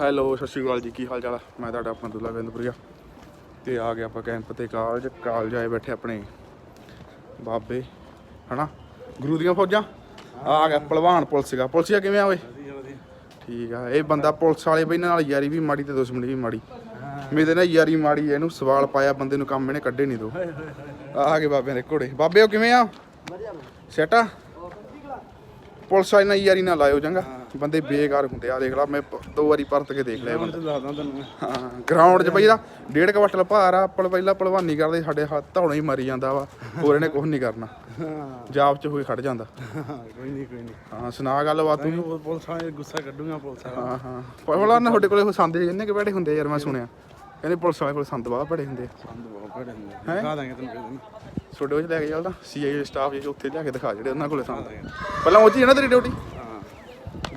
Hello ਸਤਿ ਸ਼੍ਰੀ ਅਕਾਲ ਜੀ। ਕੀ ਹਾਲ ਚਾਲ ਆ? ਮੈਂ ਤੁਹਾਡਾ ਆਪਣਾ ਦੁੱਲਾ ਗੰਦਪੁਰੀਆ ਤੇ ਆ ਗਏ ਆਪਾਂ ਕੈਂਪ ਤੇ ਕਾਲਜ। ਕਾਲਜ ਆਏ ਬੈਠੇ ਆਪਣੇ ਬਾਬੇ ਹਨਾ? ਗੁਰੂ ਦੀਆਂ ਫੌਜਾਂ? ਆ ਗਿਆ ਪਹਿਲਵਾਨ ਪੁਲਿਸ ਦਾ। ਪੁਲਿਸਿਆ ਕਿਵੇਂ ਆ ਓਏ? ਠੀਕ ਆ। ਇਹ ਬੰਦਾ ਪੁਲਿਸ ਵਾਲੇ ਬਈ ਨਾਲ ਯਾਰੀ ਵੀ ਮਾੜੀ ਤੇ ਦੁਸ਼ਮਣੀ ਵੀ ਮਾੜੀ। ਮੇਰੇ ਨਾਲ ਯਾਰੀ ਮਾੜੀ ਇਹਨੂੰ ਸਵਾਲ ਪਾਇਆ ਬੰਦੇ ਨੂੰ ਕੰਮ ਇਹਨੇ ਕੱਢੇ ਨਹੀਂ ਦੋ। ਆ ਗਏ ਬਾਬਿਆਂ ਦੇ ਘੋੜੇ। ਬਾਬੇ ਉਹ ਕਿਵੇਂ ਆ? ਸੈਟਾ ਪੁਲਿਸ ਵਾਲੇ ਨਾਲ ਯਾਰੀ ਨਾ ਲਾਇਓ ਚੰਗਾ। ਬੰਦੇ ਬੇਕਾਰ ਹੁੰਦੇ ਆ ਦੇਖ ਲਾ ਮੈਂ ਪ- ਦੋ ਵਾਰੀ ਪਰਤ ਕੇ ਦੇਖ ਲਿਆ ਇਹ ਬੰਦਾ। ਦੱਸਦਾ ਤੈਨੂੰ ਹਾਂ ਗਰਾਊਂਡ 'ਚ ਬਈ ਦਾ ਡੇਢ ਕਵਟਲ ਭਾਰ ਆ ਆਪਲ ਪਹਿਲਾਂ ਪਹਿਲਵਾਨੀ ਕਰਦੇ ਸਾਡੇ ਹੱਥ ਧੌਣਾ ਹੀ ਮਰੀ ਜਾਂਦਾ ਵਾ ਹੋਰ ਇਹਨੇ ਕੁਝ ਨਹੀਂ ਕਰਨਾ। ਹਾਂ। ਜਾਬ 'ਚ ਹੋਈ ਖੜ ਜਾਂਦਾ। ਕੋਈ ਨਹੀਂ ਕੋਈ ਨਹੀਂ। ਹਾਂ ਸੁਣਾ ਗੱਲਬਾਤ ਤੂੰ ਉਹ ਪੁਲਿਸ ਵਾਲੇ ਗੁੱਸਾ ਕੱਢੂਗਾ ਪੁਲਿਸ ਵਾਲਾ ਹਾਂ ਹਾਂ। ਪਹਿਲਾਂ ਨਾ ਤੁਹਾਡੇ ਕੋਲੇ ਉਹ ਸੰਦ ਜਿੰਨੇ ਕਿ ਬੈਠੇ ਹੁੰਦੇ ਯਾਰ ਮੈਂ ਸੁਣਿਆ। ਕਹਿੰਦੇ ਪੁਲਿਸ ਵਾਲੇ ਕੋਲ ਸੰਦ ਬਾਹਰ ਬੜੇ ਹੁੰਦੇ ਆ। ਸੰਦ ਬਹੁਤ ਭੜੇ ਹੁੰਦੇ? ਦਿਖਾ ਦਾਂਗੇ ਤੈਨੂੰ ਕਿਸੇ ਦਿਨ ਤੁਹਾਡੇ ਉਹ 'ਚ ਲੈ ਕੇ ਚੱਲਦਾ? ਸੀਆਈਏ ਸਟਾਫ ਜੇ ਉੱਥੇ ਲਿਆ ਕੇ ਦਿਖਾ ਜਿਹੜੇ ਉਹਨਾਂ ਕੋਲੇ ਸੰਦ। ਪਹਿਲਾਂ ਉਹ 'ਚ ਹੀ ਆ ਨਾ ਤੇਰੀ ਡਿਊਟੀ?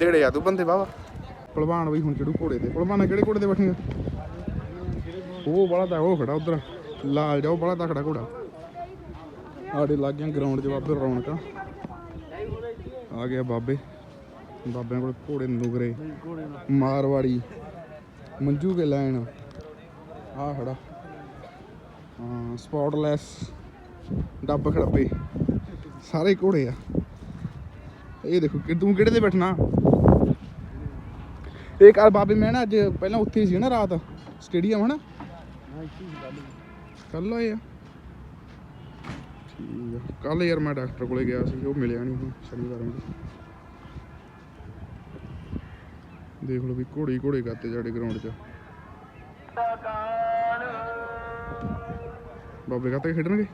ਡੇੜੇ ਆ ਤੂੰ ਬੰਦੇ ਬਾਵਾ ਪਹਿਲਵਾਨ ਬਈ ਹੁਣ ਚੜੂ ਘੋੜੇ ਤੇ, ਪਹਿਲਵਾਨ ਕਿਹੜੇ ਘੋੜੇ ਤੇ ਬੈਠੀਆਂ? ਉਹ ਬੜਾ ਤਾਂ ਉਹ ਖੜਾ ਉਧਰ, ਲਾਲ ਜਾਓ ਬੜਾ ਤਕੜਾ ਘੋੜਾ। ਆੜੇ ਲੱਗ ਗਿਆ ਗਰਾਊਂਡ 'ਚ ਬਾਬੇ ਰੌਣਕਾਂ ਆ। ਗਿਆ ਬਾਬੇ, ਬਾਬਿਆਂ ਕੋਲ ਘੋੜੇ ਨੁਗਰੇ, ਮਾਰਵਾੜੀ, ਮੰਜੂ ਕੇ ਲੈਣ। ਆ ਖੜਾ। ਹਾਂ ਸਪੌਟਲੈਸ ਡੱਬ ਖੜੱਬੇ। ਸਾਰੇ ਘੋੜੇ ਆ। ਇਹ ਦੇਖੋ, ਕਿ ਤੂੰ ਕਿਹੜੇ ਤੇ ਬੈਠਣਾ? ਇਹ ਕੱਲ ਬਾਬੇ ਮੈਂ ਨਾ ਅੱਜ ਪਹਿਲਾਂ ਉੱਥੇ ਹੀ ਸੀ ਨਾ ਰਾਤ ਸਟੇਡੀਅਮ ਹਨਾ? ਕੱਲ ਆਏ ਆ। ਠੀਕ ਆ। ਕੱਲ ਯਾਰ ਮੈਂ ਡਾਕਟਰ ਕੋਲੇ ਗਿਆ ਸੀ, ਉਹ ਮਿਲਿਆ ਨਹੀਂ ਹੁਣ ਸ਼ਨੀਵਾਰ ਨੂੰ। ਦੇਖ ਲਓ ਵੀ ਘੋੜੇ ਹੀ ਘੋੜੇ ਕਰਤੇ ਸਾਡੇ ਗਰਾਊਂਡ 'ਚ। ਬਾਬੇ ਕਾਤੇ ਖੇਡਣਗੇ?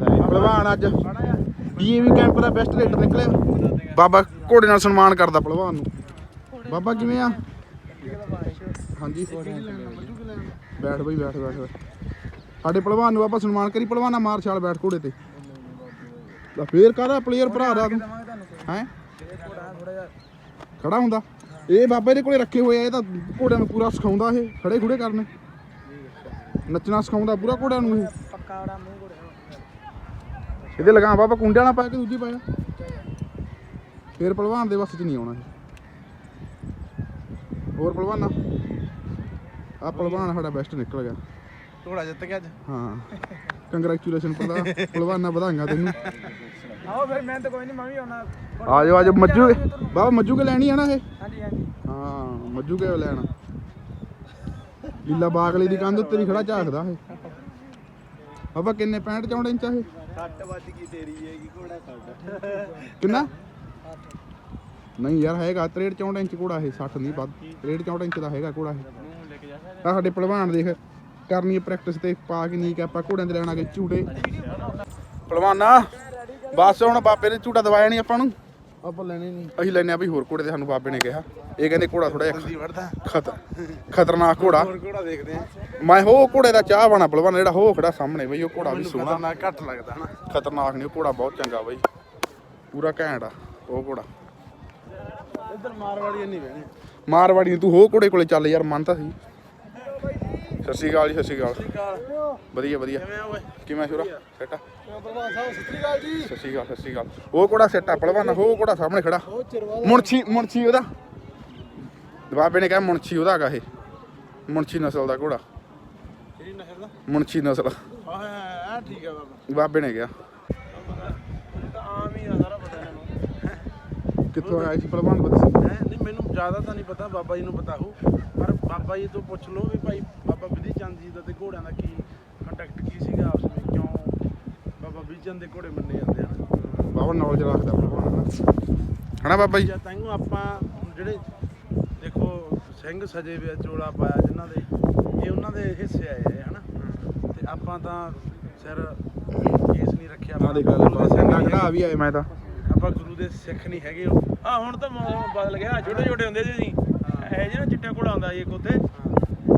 ਪਹਿਲਵਾਨ ਅੱਜ। ਡੀਏਵੀ ਕੈਂਪ ਦਾ ਬੈਸਟ ਰੇਡਰ ਨਿਕਲਿਆ। ਬਾਬਾ ਘੋੜੇ ਨਾਲ ਸਨਮਾਨ ਕਰਦਾ ਪਹਿਲਵਾਨ ਨੂੰ। ਬਾਬਾ ਕਿਵੇਂ ਆ? ਹਾਂਜੀ। ਬੈਠ ਬਈ, ਬੈਠ ਬੈਠ ਸਾਡੇ ਪਹਿਲਵਾਨ ਨੂੰ ਆਪਾਂ ਸਨਮਾਨ ਕਰੀ, ਪਹਿਲਵਾਨਾ ਮਾਰ ਛਾਲ ਬੈਠ ਘੋੜੇ ਤੇ। ਤਾਂ ਫੇਰ ਕਾਹਦਾ ਪਲੇਅਰ ਭਰਾ ਦਾ ਹੈ? ਖੜਾ ਹੁੰਦਾ। ਇਹ ਬਾਬੇ ਦੇ ਕੋਲੇ ਰੱਖੇ ਹੋਏ ਆ, ਇਹ ਤਾਂ ਘੋੜਿਆਂ ਨੂੰ ਪੂਰਾ ਸਿਖਾਉਂਦਾ ਇਹ, ਖੜੇ ਖੁੜੇ ਕਰਨੇ। ਨੱਚਣਾ ਸਿਖਾਉਂਦਾ ਪੂਰਾ ਘੋੜਿਆਂ ਨੂੰ ਇਹ। ਇਹਦੇ ਲਗਾ ਬਾਬਾ ਕੁੰਡੇ ਵਾਲਾ ਪਾ ਕੇ ਦੂਜੀ ਪਾਇਆ। ਫੇਰ ਪਹਿਲਵਾਨ ਦੇ ਵੱਸ ਚ ਨਹੀਂ ਆਉਣਾ ਇਹ। ਹੋਰ ਪਹਿਲਵਾਨਾ ਆ? ਪਹਿਲਵਾਨ ਸਾਡਾ ਬੈਸਟ ਨਿਕਲ ਗਿਆ। ਘੋੜਾ ਜਿੱਤ ਗਿਆ ਅੱਜ। ਹਾਂ। ਕੰਗ੍ਰੈਚੁਲੇਸ਼ਨ ਪਤਾ ਪਹਿਲਵਾਨਾ ਵਧਾਈਆਂ ਤੈਨੂੰ। ਆਓ ਫਿਰ ਮੈਂ ਤਾਂ ਕੋਈ ਨਹੀਂ ਮੈਂ ਵੀ ਆਉਣਾ। ਆ ਜਾਓ ਅੱਜ ਮੱਜੂ ਬਾਬਾ ਮੱਜੂ ਕੇ ਲੈਣੀ ਆ ਨਾ ਇਹ? ਹਾਂਜੀ ਹਾਂਜੀ। ਹਾਂ ਮੱਜੂ ਕੇ ਲੈਣਾ। ਲੀਲਾ ਬਾਗਲੀ ਦੀ ਕੰਧ ਉੱਤੇ ਹੀ ਖੜਾ ਝਾਕਦਾ ਇਹ। ਬਾਬਾ ਕਿੰਨੇ 65 64 ਇੰਚ ਆ ਇਹ? ਸੱਟ ਵੱਜ ਗਈ ਤੇਰੀ ਹੈਗੀ ਘੋੜਾ ਸਾਡਾ। ਕਿੰਨਾ? ਨਹੀਂ ਯਾਰ ਹੈਗਾ 63 64 ਇੰਚ ਘੋੜਾ ਇਹ 60 ਨਹੀਂ ਵੱਧ। 63 64 ਇੰਚ ਦਾ ਹੈਗਾ ਘੋੜਾ ਇਹ। ਆ ਸਾਡੇ ਪਹਿਲਵਾਨ ਦੇਖ ਕਰਨੀ ਪ੍ਰੈਕਟਿਸ ਤੇ ਪਾ ਕੇ ਨਹੀਂ ਕਿ ਆਪਾਂ ਘੋੜਿਆਂ ਦੇ ਲੈਣਾ ਝੂਟੇ। ਪਹਿਲਵਾਨਾ ਬਸ ਹੁਣ ਬਾਬੇ ਨੇ ਝੂਟਾ ਦਵਾਇਆ ਨਹੀਂ ਆਪਾਂ ਨੂੰ? ਆਪਾਂ ਲੈਣੇ ਨਹੀਂ ਅਸੀਂ ਲੈਨੇ ਆ ਵੀ ਹੋਰ ਘੋੜੇ ਤੇ ਸਾਨੂੰ ਬਾਬੇ ਨੇ ਕਿਹਾ। ਇਹ ਕਹਿੰਦੇ ਘੋੜਾ ਥੋੜਾ ਜਿਹਾ ਖਤਰ ਖਤਰਨਾਕ ਘੋੜਾ। ਹੋਰ ਘੋੜਾ ਦੇਖਦੇ ਆ ਮੈਂ ਹੋ ਘੋੜੇ ਦਾ ਚਾਹ ਬਣਾ ਪਹਿਲਵਾਨ ਜਿਹੜਾ ਹੋ ਖੜਾ ਸਾਹਮਣੇ ਬਈ ਉਹ ਘੋੜਾ ਵੀ ਸੋਹਣਾ। ਖਤਰਨਾਕ ਘੱਟ ਲੱਗਦਾ ਹਨਾ। ਖਤਰਨਾਕ ਨਹੀਂ ਉਹ ਘੋੜਾ ਬਹੁਤ ਚੰਗਾ ਬਈ। ਪੂਰਾ ਘੈਂਟ ਆ ਉਹ ਘੋੜਾ। ਇੱਧਰ ਮਾਰਵਾੜੀ ਨਹੀਂ ਬਹਿਣੇ। ਮਾਰਵਾੜੀ ਨੂੰ ਤੂੰ ਹੋ ਘੋੜੇ ਕੋਲੇ ਚੱਲ ਯਾਰ ਮੰਨ ਤਾਂ ਸੀ। ਸਤਿ ਸ਼੍ਰੀ ਅਕਾਲ ਜੀ ਸਤਿ ਸ਼੍ਰੀ ਅਕਾਲ। ਵਧੀਆ ਵਧੀਆ। ਕਿਵੇਂ ਆ ਓਏ ਕਿਵੇਂ ਸ਼ੁਰਾ? ਸੈਟ ਆ? ਸਾਹਿਬ? ਸਤਿ ਸ੍ਰੀ ਅਕਾਲ ਜੀ। ਸਤਿ ਸ਼੍ਰੀ ਅਕਾਲ ਸਤਿ ਸ਼੍ਰੀ ਅਕਾਲ। ਉਹ ਘੋੜਾ ਸੈਟ ਆ ਉਹ ਘੋੜਾ ਸਾਹਮਣੇ ਖੜਾ। ਮੁਨਸ਼ੀ ਮੁਨਸ਼ੀ ਉਹਦਾ। ਬਾਬੇ ਨੇ ਕਿਹਾ ਮੁਨਸ਼ੀ ਉਹਦਾ ਹੈਗਾ ਇਹ। ਮੁਨਸ਼ੀ ਨਸਲ ਦਾ ਘੋੜਾ। ਕਿਹੜੀ ਨਹਿਰ ਦਾ? ਮੁਨਸ਼ੀ ਨਸਲ। ਆਹ ਆ ਠੀਕ ਆ ਬਾਬਾ। ਬਾਬੇ ਨੇ ਕਿਹਾ। ਤਾਂ ਆਮ ਹੀ ਆ ਸਾਰਾ ਕਿੱਥੋਂ ਆਇਆ ਸੀ ਪਹਿਲਵਾਨ ਬਦਸੀ ਹੈਂ? ਨਹੀਂ ਮੈਨੂੰ ਜ਼ਿਆਦਾ ਤਾਂ ਨਹੀਂ ਪਤਾ ਬਾਬਾ ਜੀ ਨੂੰ ਪਤਾ ਹੋ ਪਰ ਬਾਬਾ ਜੀ ਤੋਂ ਪੁੱਛ ਲਓ ਵੀ ਭਾਈ ਬਾਬਾ ਵਿਧੀ ਚੰਦ ਜੀ ਦਾ ਤੇ ਘੋੜਿਆਂ ਦਾ ਕੀ ਕੰਟੈਕਟ ਕੀ ਸੀਗਾ ਆਪਸ ਵਿੱਚ? ਕਿਉਂ ਬਾਬਾ ਵਿਧੀ ਚੰਦ ਦੇ ਘੋੜੇ ਮੰਨੇ ਜਾਂਦੇ ਹਨ ਬਾਬਾ ਨੌਲੇਜ ਰੱਖਦਾ ਪਹਿਲਵਾਨ ਹਨਾ ਹਨਾ ਬਾਬਾ ਜੀ? ਜਾਂ ਤਾਈਓ ਆਪਾਂ ਜਿਹੜੇ ਦੇਖੋ ਸਿੰਘ ਸਜੇ ਵੇ ਚੋਲਾ ਪਾਇਆ ਜਿਨ੍ਹਾਂ ਦੇ ਇਹ ਉਹਨਾਂ ਦੇ ਹਿੱਸੇ ਆਏ ਆ, ਹਨਾ? ਤੇ ਆਪਾਂ ਤਾਂ ਸਿਰ ਕੇਸ ਨਹੀਂ ਰੱਖਿਆ। ਆ ਦੇਖ ਗੁਰੂ ਦੇ ਸਿੰਘ ਲੈ ਨਹੀਂ ਕਢਾ ਵੀ ਆਏ ਮੈਂ ਤਾਂ। ਆਪਾਂ ਗੁਰੂ ਦੇ ਸਿੱਖ ਨਹੀਂ ਹੈਗੇ ਆ ਹੁਣ ਤਾਂ ਮੌਸਮ ਬਦਲ ਗਿਆ ਛੋਟੇ ਛੋਟੇ ਹੁੰਦੇ ਸੀ ਜੀ ਇਹ ਜਿਹੜਾ ਚਿੱਟਾ ਘੋੜਾ ਹੁੰਦਾ ਜੀ ਇੱਕ ਉੱਥੇ।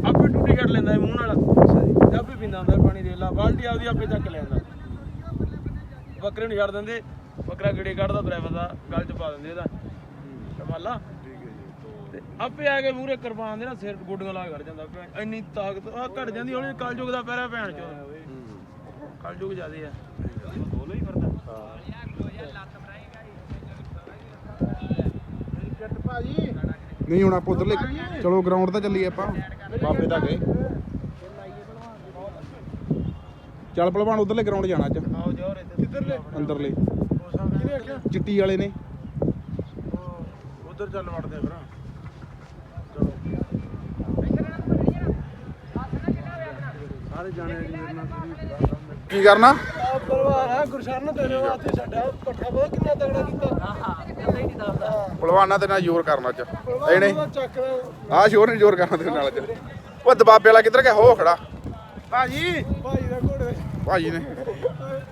ਆਪੇ ਟੂਟੀ ਕੱਢ ਲੈਂਦਾ ਮੂੰਹ ਨਾਲ। ਆਪੇ ਪੀਂਦਾ ਹੁੰਦਾ ਪਾਣੀ ਦੇ ਲਾ ਬਾਲਟੀ ਆਪਦੀ ਆਪੇ ਚੱਕ ਲੈਂਦਾ ਬੱਕਰੇ ਨੂੰ ਛੱਡ ਦਿੰਦੇ ਬੱਕਰਾ ਗੇੜੇ ਕੱਢਦਾ ਡਰਾਈਵਰ ਦਾ ਗਲ ਚ ਪਾ ਦਿੰਦੇ ਇਹਦਾ ਕਮਾਲਾ ਤੇ ਆਪੇ ਆ ਕੇ ਮੂਹਰੇ ਕਿਰਪਾਨ ਦੇ ਨਾਲ ਸਿਰ ਗੋਡੀਆਂ ਲਾ ਖੜ ਜਾਂਦਾ ਇੰਨੀ ਤਾਕਤ ਆ ਘਟ ਜਾਂਦੀ ਹੌਲੀ ਕਲਯੁਗ ਦਾ ਪੈਰਾ ਭੈਣ ਚੋ ਕਲਯੁਗ ਜ਼ਿਆਦੇ ਆ। ਬੋਲੋ ਹੀ ਫਿਰਦਾ। ਭਾਜੀ ਨਹੀਂ ਹੁਣ ਆਪਾਂ ਉਧਰਲੇ ਚਲੋ ਗਰਾਊਂਡ ਤਾਂ ਚੱਲੀਏ ਆਪਾਂ। ਬਾਬੇ ਤਾਂ ਗਏ। ਚੱਲ ਭਲਵਾਨ ਉਧਰਲੇ ਗਰਾਊਂਡ ਜਾਣਾ ਅੱਜ। ਆਓ ਕਿੱਧਰਲੇ? ਅੰਦਰਲੇ। ਕਿਹਨੇ ਆਖਿਆ ਚਿੱਟੀ ਵਾਲੇ ਨੇ। ਉਧਰ ਚੱਲ ਵੜਦੇ ਆ ਫਿਰ। ਚਲੋ ਸਾਰੇ ਜਾਣੇ ਕੀ ਕਰਨਾ? ਆ ਆ ਗੁਰਸ਼ਨ ਤੇਰੇ ਵਾਸਤੇ ਛੱਡਿਆ ਪੱਠਾ ਬਹੁਤ ਕਿੰਨਾ ਤਗੜਾ ਕੀਤਾ। ਭਲਵਾਨਾਂ ਤੇ ਨਾਲ ਜ਼ੋਰ ਕਰਨਾ ਅੱਜ। ਇਹਨੇ ਚੱਕ ਆਹ ਸ਼ੋਰ ਨਹੀਂ ਜ਼ੋਰ ਕਰਨਾ ਤੇਰੇ ਨਾਲ ਅੱਜ। ਉਹ ਦਬਾਬੇ ਵਾਲਾ ਕਿੱਧਰ ਗਿਆ? ਹੋ ਖੜਾ। ਭਾਜੀ। ਭਾਈ ਦਾ ਘੋੜੇ ਭਾਜੀ ਨੇ।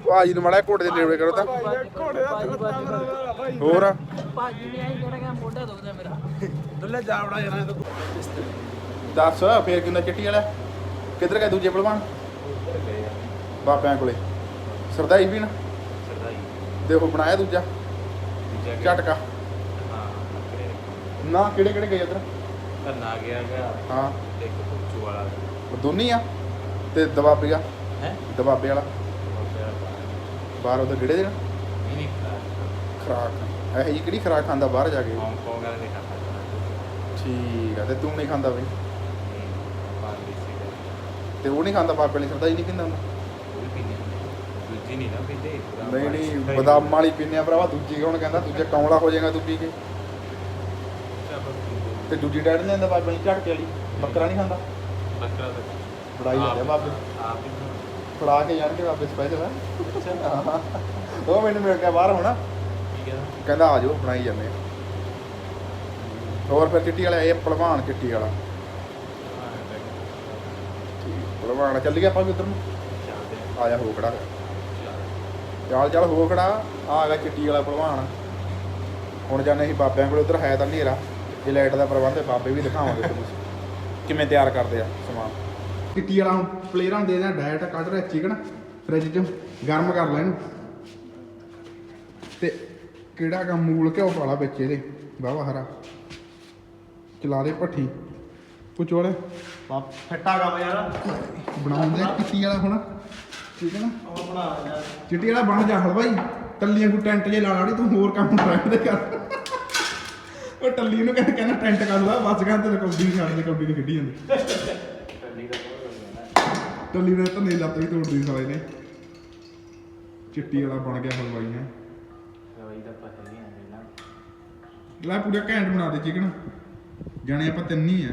ਭਾਜੀ ਨੂੰ ਮੜਾ ਘੋੜੇ ਦੇ ਨੇੜੇ ਕਰੋ ਤਾਂ। ਘੋੜੇ ਦਾ ਤਗੜਾ ਮੇਰਾ ਭਾਈ। ਹੋਰ? ਭਾਜੀ ਨੇ ਆਈ ਕਿਹੜਾ ਕਿ ਮੋਢਾ ਦੁਖਦਾ ਮੇਰਾ। ਦੁੱਲੇ ਜਾ ਵੜਾ ਜਾਣਾ ਤੂੰ ਦੱਸ ਫੇਰ ਕਿੰਨਾ ਚਿੱਟੀ ਵਾਲਾ? ਕਿੱਧਰ ਗਿਆ ਦੂਜੇ ਭਲਵਾਨ ਬਾਬਿਆਂ ਕੋਲੇ। ਸਰਦਾਈ ਵੀ ਨਾ? ਤੇ ਉਹ ਬਣਾਇਆ ਦੂਜਾ? ਝਟਕਾ। ਨਾ ਕਿਹੜੇ ਕਿਹੜੇ ਗਏ ਉਧਰ ਧੰਨਾ ਗਿਆ ਗਿਆ ਹਾਂ। ਇੱਕ ਪੁੱਛੂ ਵਾਲਾ। ਉਹ ਦੋਨੀ ਆ? ਤੇ ਦਬਾਬੀਆ ਹੈ? ਦਬਾਬੇ ਵਾਲਾ? ਬਾਹਰ। ਉਹਦੇ ਕਿਹੜੇ ਦੇਣ ਨਹੀਂ ਖਰਾਕ। ਇਹ ਜੀ ਕਿਹੜੀ ਖਰਾਕ ਖਾਂਦਾ ਬਾਹਰ ਜਾ ਕੇ? ਹਾਂਗਕਾਂਗ ਵਾਲਾ ਨਹੀਂ ਖਾਂਦਾ ਠੀਕ ਆ ਤੇ ਤੂੰ ਨਹੀਂ ਖਾਂਦਾ ਬਈ? ਤੇ ਉਹ ਨਹੀਂ ਖਾਂਦਾ ਬਾਬੇ ਵਾਲੀ ਸਰਦਾਈ ਨਹੀਂ ਪੀਂਦਾ ਹੁੰਦਾ ਦੂਜੀ ਨਹੀਂ ਨਾ ਪੀਂਦੇ ਪੂਰਾ ਨਹੀਂ ਨਹੀਂ ਪਾਣੀ ਬਦਾਮ ਵਾਲੀ ਪੀਂਦੇ ਆ ਭਰਾਵਾ ਦੂਜੀ ਕੌਣ ਕਹਿੰਦਾ ਦੂਜੇ ਕੌਮਲਾ ਹੋ ਜਾਏਗਾ ਤੂੰ ਪੀ ਕੇ। ਤੇ ਦੂਜੀ ਡੈਡ ਨੇ ਆਂਦਾ ਬਾਬੇ ਵਾਲੀ ਝਟਕੇ ਵਾਲੀ ਬੱਕਰਾ ਨਹੀਂ ਖਾਂਦਾ। ਬੱਕਰਾ ਤਾਂ ਫੜਾਈ ਜਾਂਦੇ ਆ ਬਾਬੇ। ਆਪ ਹੀ ਬਣਾਉਣਾ। ਫੜਾ ਕੇ ਜਾਣਗੇ ਬਾਬੇ ਸਪੈਸ਼ਲ ਹੈ? ਅੱਛਾ। ਉਹ ਮੈਨੂੰ ਮਿਲ ਗਿਆ ਬਾਹਰ ਹੋਣਾ। ਠੀਕ ਹੈ ਕਹਿੰਦਾ ਆ ਜਾਓ ਬਣਾਈ ਜਾਂਦੇ ਆ। ਹੋਰ ਫਿਰ ਚਿੱਟੀ ਵਾਲਾ ਇਹ ਭਲਵਾਨ ਚਿੱਟੀ ਵਾਲਾ। ਭਲਵਾਨ ਚੱਲ ਗਿਆ ਆਪਾਂ ਵੀ ਉਧਰ ਨੂੰ। ਆਇਆ ਹੋ ਖੜਾ ਚੱਲ ਚੱਲ ਹੋ ਖੜਾ। ਆ ਗਿਆ ਚਿੱਟੀ ਵਾਲਾ ਭਲਵਾਨ। ਹੁਣ ਜਾਂਦੇ ਅਸੀਂ ਬਾਬਿਆਂ ਕੋਲ ਉਧਰ ਹੈ ਤਾਂ ਹਨੇਰਾ। ਇਹ ਲਾਈਟ ਦਾ ਪ੍ਰਬੰਧ ਹੈ ਬਾਬੇ ਵੀ ਦਿਖਾਵਾਂਗੇ ਤੁਹਾਨੂੰ। ਕਿਵੇਂ ਤਿਆਰ ਕਰਦੇ ਆ ਸਮਾਨ? ਚਿੱਟੀ ਵਾਲਾ ਹੁਣ ਪਲੇਅਰਾਂ ਨੂੰ ਦੇ ਦੇਣਾ ਡਾਇਟ ਕੱਢ ਰਿਹਾ ਚਿਕਨ ਫ੍ਰਿਜ 'ਚ। ਗਰਮ ਕਰ ਲੈ ਇਹਨੂੰ। ਤੇ ਕਿਹੜਾ ਕੰਮ ਮੂਲ ਘਿਓ ਪਾਲਾ ਵਿੱਚ ਇਹਦੇ। ਵਾਵਾ ਹਰਾ। ਚਲਾ ਦੇ ਭੱਠੀ। ਪੁਚੋਲੇ ਫੱਟਾ ਕੰਮ ਯਾਰ। ਬਣਾਉਂਦੇ ਆ ਚਿੱਟੀ ਵਾਲਾ ਹੁਣ। ਠੀਕ ਹੈ ਨਾ? ਉਹ ਬਣਾ ਯਾਰ। ਚਿੱਟੀ ਵਾਲਾ ਬਣ ਜਾ ਹਲਵਾਈ ਟੱਲੀਆਂ ਕੋ ਟੈਂਟ ਜੇ ਲਾ ਲਾੜੀ ਤੂੰ ਹੋਰ ਕੰਮ ਟਰੈਕ ਦੇ ਕਰ ਉਹ ਟੱਲੀ ਨੂੰ ਕਹਿੰਦਾ ਕਹਿੰਦਾ ਟੈਂਟ ਕਰ ਲਾ ਬਸ ਕਹਿੰਦਾ ਤੇ ਕਬੱਡੀ ਛੱਡ ਦੇ ਕਬੱਡੀ ਦੀ ਖੇਡੀ ਜਾਂਦੀ। ਟੱਲੀ ਨੇ ਤਾਂ ਨਹੀਂ ਲੱਤ ਵੀ ਤੋੜਦੀ ਸਾਲੇ ਨੇ। ਚਿੱਟੀ ਵਾਲਾ ਬਣ ਗਿਆ ਹਲਵਾਈ ਹੈ। ਰਵਾਈ ਦਾ ਪਤਾ ਨਹੀਂ ਆ ਪਹਿਲਾਂ। ਲੈ ਪੂਰਾ ਘੈਂਟ ਬਣਾ ਦੇ ਚਿਕਨ ਜਾਣੇ ਆਪਾਂ ਤਿੰਨ ਹੀ ਆ।